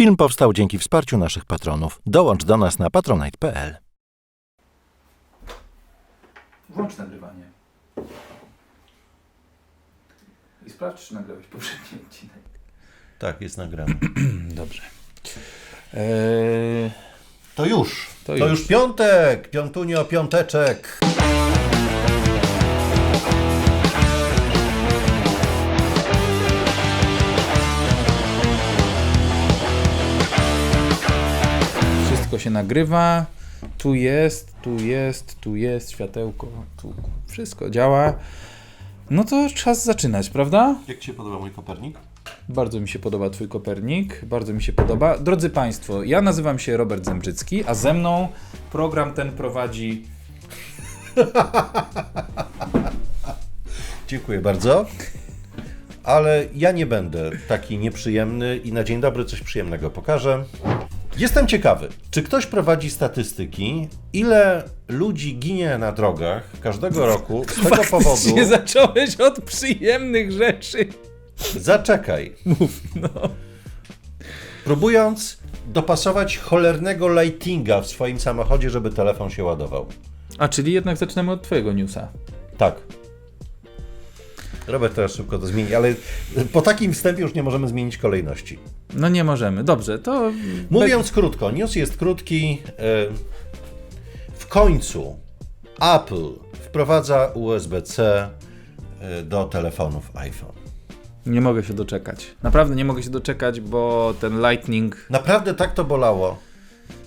Film powstał dzięki wsparciu naszych patronów. Dołącz do nas na patronite.pl. Włącz nagrywanie. I sprawdź, czy nagrałeś poprzedni odcinek. Tak, jest nagrane. Dobrze. Eee, To już. To To, już. już. piątek. Piątunio, piąteczek. Wszystko się nagrywa. Tu jest, tu jest, tu jest światełko. Tu wszystko działa. No to czas zaczynać, prawda? Jak Ci się podoba mój Kopernik? Bardzo mi się podoba Twój Kopernik, bardzo mi się podoba. Drodzy Państwo, ja nazywam się Robert Zembrzycki, a ze mną program ten prowadzi Dziękuję bardzo. Ale ja nie będę taki nieprzyjemny i na dzień dobry coś przyjemnego pokażę. Jestem ciekawy, czy ktoś prowadzi statystyki, ile ludzi ginie na drogach każdego roku z tego powodu. Nie zacząłeś od przyjemnych rzeczy. Zaczekaj. Mów, no. Próbując dopasować cholernego lightinga w swoim samochodzie, żeby telefon się ładował. A czyli jednak zaczynamy od Twojego newsa. Tak. Robert teraz szybko to zmieni, ale po takim wstępie już nie możemy zmienić kolejności. No nie możemy, dobrze, to. Mówiąc krótko, news jest krótki. e, W końcu Apple wprowadza USB-C e, do telefonów iPhone. Nie mogę się doczekać. Naprawdę nie mogę się doczekać, bo ten Lightning. Naprawdę tak to bolało.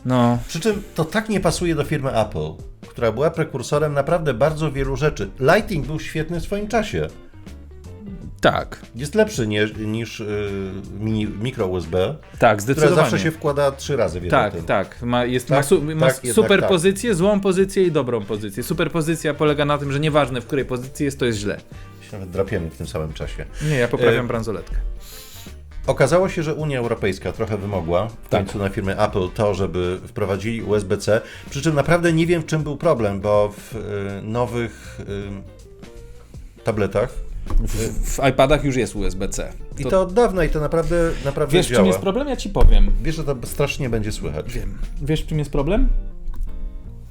No, Przy czym to tak nie pasuje do firmy Apple, która była prekursorem naprawdę bardzo wielu rzeczy. Lightning był świetny w swoim czasie. Tak. Jest lepszy nie, niż y, mini, mikro USB, Tak, które zdecydowanie. zawsze się wkłada trzy razy w Tak, ten. tak. Ma, jest, Tak, ma, su, ma tak, super tak. pozycję, złą pozycję i dobrą pozycję. Super pozycja polega na tym, że nieważne w której pozycji jest, to jest źle. Się nawet drapiemy w tym samym czasie. Nie, ja poprawiam E, bransoletkę. Okazało się, że Unia Europejska trochę wymogła w Tak. końcu na firmę Apple to, żeby wprowadzili USB-C. Przy czym naprawdę nie wiem, w czym był problem, bo w y, nowych y, tabletach W, w iPadach już jest USB-C. i to od dawna i to naprawdę, naprawdę Wiesz, w działa. czym jest problem? Ja ci powiem. Wiesz, że to strasznie będzie słychać. Wiem. Wiesz, w czym jest problem?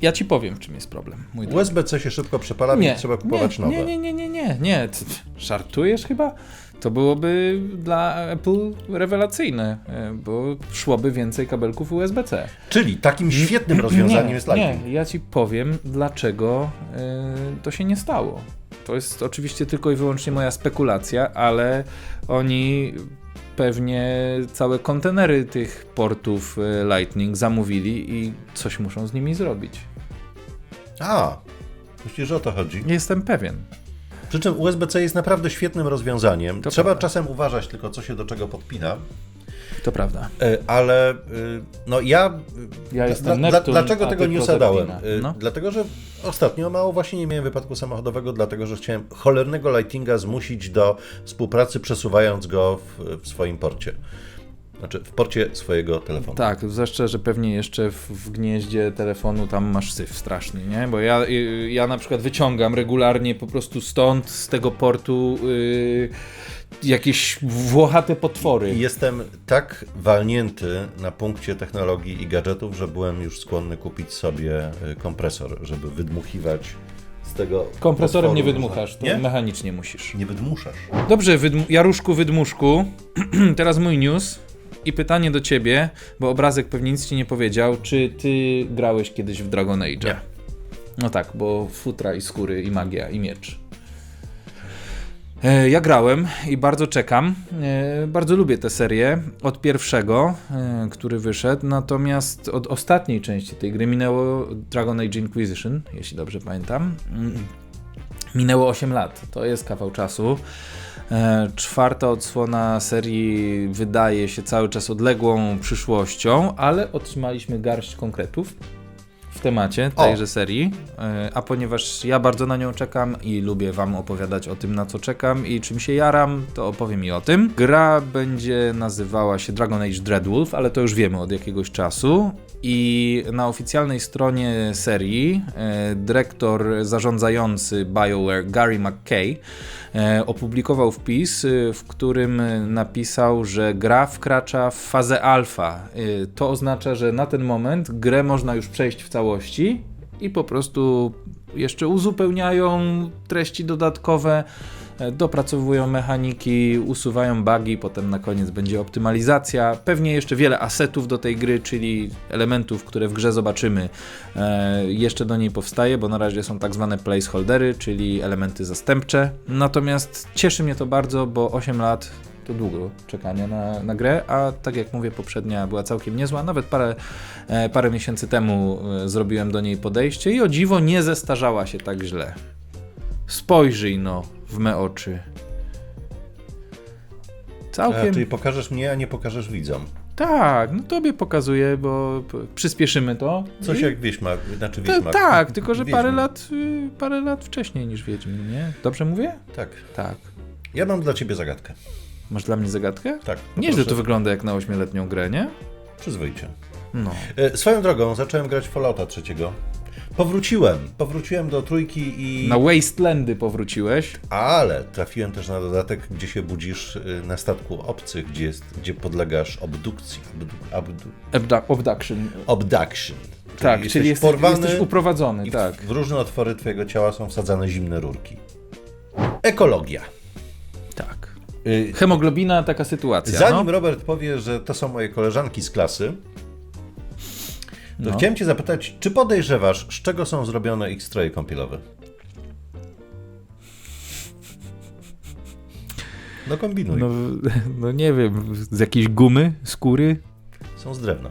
Ja ci powiem, w czym jest problem. Mój drogi. USB-C się szybko przepala, więc trzeba kupować nie, nowe. Nie, nie, nie, nie, nie, nie. Ty Żartujesz chyba? To byłoby dla Apple rewelacyjne, e, bo szłoby więcej kabelków USB-C. Czyli takim świetnym rozwiązaniem nie, jest Lightning. Nie, ja ci powiem, dlaczego e, to się nie stało. To jest oczywiście tylko i wyłącznie moja spekulacja, ale oni pewnie całe kontenery tych portów e, Lightning zamówili i coś muszą z nimi zrobić. A, myślisz, że o to chodzi? Jestem pewien. Przy czym USB-C jest naprawdę świetnym rozwiązaniem. To Trzeba prawda. czasem uważać tylko, co się do czego podpina. To prawda. E, Ale y, no ja. Ja jestem dla, Neptun, Dlaczego a tego newsa dałem? Y, No. Dlatego, że ostatnio mało właśnie nie miałem wypadku samochodowego, dlatego że chciałem cholernego lightinga zmusić do współpracy, przesuwając go w, w swoim porcie. Znaczy w porcie swojego telefonu. Tak, zwłaszcza, że pewnie jeszcze w, w gnieździe telefonu tam masz syf straszny, nie? Bo ja, y, ja na przykład wyciągam regularnie po prostu stąd, z tego portu y, jakieś włochate potwory. Jestem tak walnięty na punkcie technologii i gadżetów, że byłem już skłonny kupić sobie y, kompresor, żeby wydmuchiwać z tego. Kompresorem nie potworu wydmuchasz, to Nie? mechanicznie musisz. Nie wydmuszasz. Dobrze, wydm- Jaruszku Wydmuszku, teraz mój news i pytanie do ciebie, bo obrazek pewnie nic ci nie powiedział, czy ty grałeś kiedyś w Dragon Age? Nie. No tak, bo futra i skóry i magia i miecz. E, Ja grałem i bardzo czekam. E, Bardzo lubię tę serię. Od pierwszego, e, który wyszedł, natomiast od ostatniej części tej gry minęło Dragon Age Inquisition, jeśli dobrze pamiętam. Mm, Minęło 8 lat. To jest kawał czasu. Czwarta odsłona serii wydaje się cały czas odległą przyszłością, ale otrzymaliśmy garść konkretów. Temacie O. tejże serii, e, a ponieważ ja bardzo na nią czekam i lubię wam opowiadać o tym, na co czekam i czym się jaram, to opowiem i o tym. Gra będzie nazywała się Dragon Age Dreadwolf, ale to już wiemy od jakiegoś czasu. I na oficjalnej stronie serii e, dyrektor zarządzający BioWare Gary McKay opublikował wpis, e, w którym e, napisał, że gra wkracza w fazę alfa. E, To oznacza, że na ten moment grę można już przejść w całości i po prostu jeszcze uzupełniają treści dodatkowe, e, dopracowują mechaniki, usuwają bugi, potem na koniec będzie optymalizacja. Pewnie jeszcze wiele asetów do tej gry, czyli elementów, które w grze zobaczymy, e, jeszcze do niej powstaje, bo na razie są tak zwane placeholdery, czyli elementy zastępcze. Natomiast cieszy mnie to bardzo, bo 8 lat to długo czekania na, na grę, a tak jak mówię, poprzednia była całkiem niezła. Nawet parę, e, parę miesięcy temu e, zrobiłem do niej podejście i o dziwo nie zestarzała się tak źle. Spojrzyj no w me oczy. Całkiem. A, czyli pokażesz mnie, a nie pokażesz widzom. Tak, no tobie pokazuję, bo przyspieszymy to. Coś I- jak Wiedźmak, znaczy Wiedźmak. tak, tylko że parę Wiedźmin. lat, y, parę lat wcześniej niż Wiedźmin, nie? Dobrze mówię? Tak. Tak. Ja mam dla ciebie zagadkę. Masz dla mnie zagadkę? Tak. Nieźle to wygląda jak na ośmioletnią grę, nie? Przyzwoicie. No. E, Swoją drogą zacząłem grać w Fallouta trzeciego. Powróciłem. Powróciłem do trójki i... Na Wastelandy powróciłeś. Ale trafiłem też na dodatek, gdzie się budzisz y, na statku obcych, gdzie, jest, gdzie podlegasz obdukcji. Abdu, abdu, Abdu- Abduction. abduction. Tak, czyli jesteś, porwany jesteś uprowadzony, w, tak. w różne otwory twojego ciała są wsadzane zimne rurki. Ekologia. Tak. Y, Hemoglobina, taka sytuacja. Zanim no. Robert powie, że to są moje koleżanki z klasy, to No. chciałem cię zapytać, czy podejrzewasz, z czego są zrobione ich stroje kąpielowe? No kombinuj. No, no nie wiem, z jakiejś gumy, skóry? Są z drewna.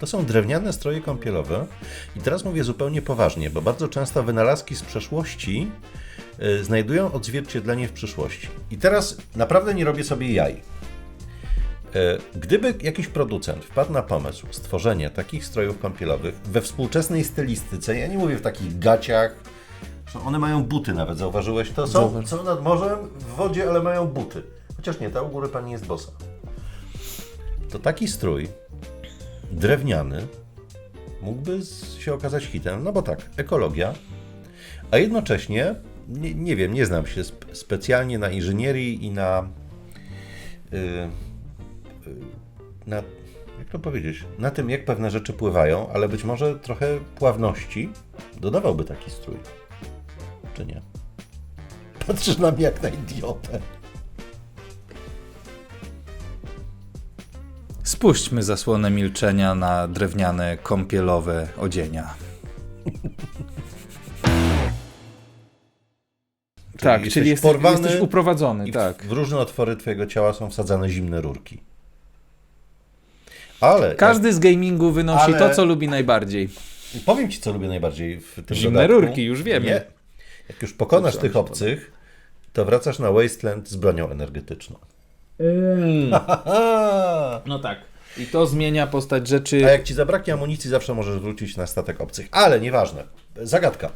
To są drewniane stroje kąpielowe i teraz mówię zupełnie poważnie, bo bardzo często wynalazki z przeszłości y, znajdują odzwierciedlenie w przyszłości. I teraz naprawdę nie robię sobie jaj. Y, Gdyby jakiś producent wpadł na pomysł stworzenia takich strojów kąpielowych we współczesnej stylistyce, ja nie mówię w takich gaciach, że one mają buty nawet, zauważyłeś to? Są, są nad morzem, w wodzie, ale mają buty. Chociaż nie, ta u góry pani jest bosa. To taki strój drewniany mógłby się okazać hitem, no bo tak, ekologia, a jednocześnie, nie, nie wiem, nie znam się sp- specjalnie na inżynierii i na, y, y, na, jak to powiedzieć, na tym, jak pewne rzeczy pływają, ale być może trochę pławności dodawałby taki strój, czy nie? Patrzysz na mnie jak na idiotę. Spuśćmy zasłonę milczenia na drewniane, kąpielowe odzienia. tak, jesteś czyli jesteś, porwany jesteś uprowadzony, I tak. w, w różne otwory twojego ciała są wsadzane zimne rurki. Ale Każdy z gamingu wynosi Ale- to, co lubi najbardziej. jak, powiem ci, co lubię najbardziej w tym Zimne dodatku. rurki, już wiemy. Nie. Jak już pokonasz tych ci obcych, to wracasz na Wasteland z bronią energetyczną. No tak. I to zmienia postać rzeczy. A jak ci zabraknie amunicji, zawsze możesz wrócić na statek obcych. Ale nieważne. Zagadka.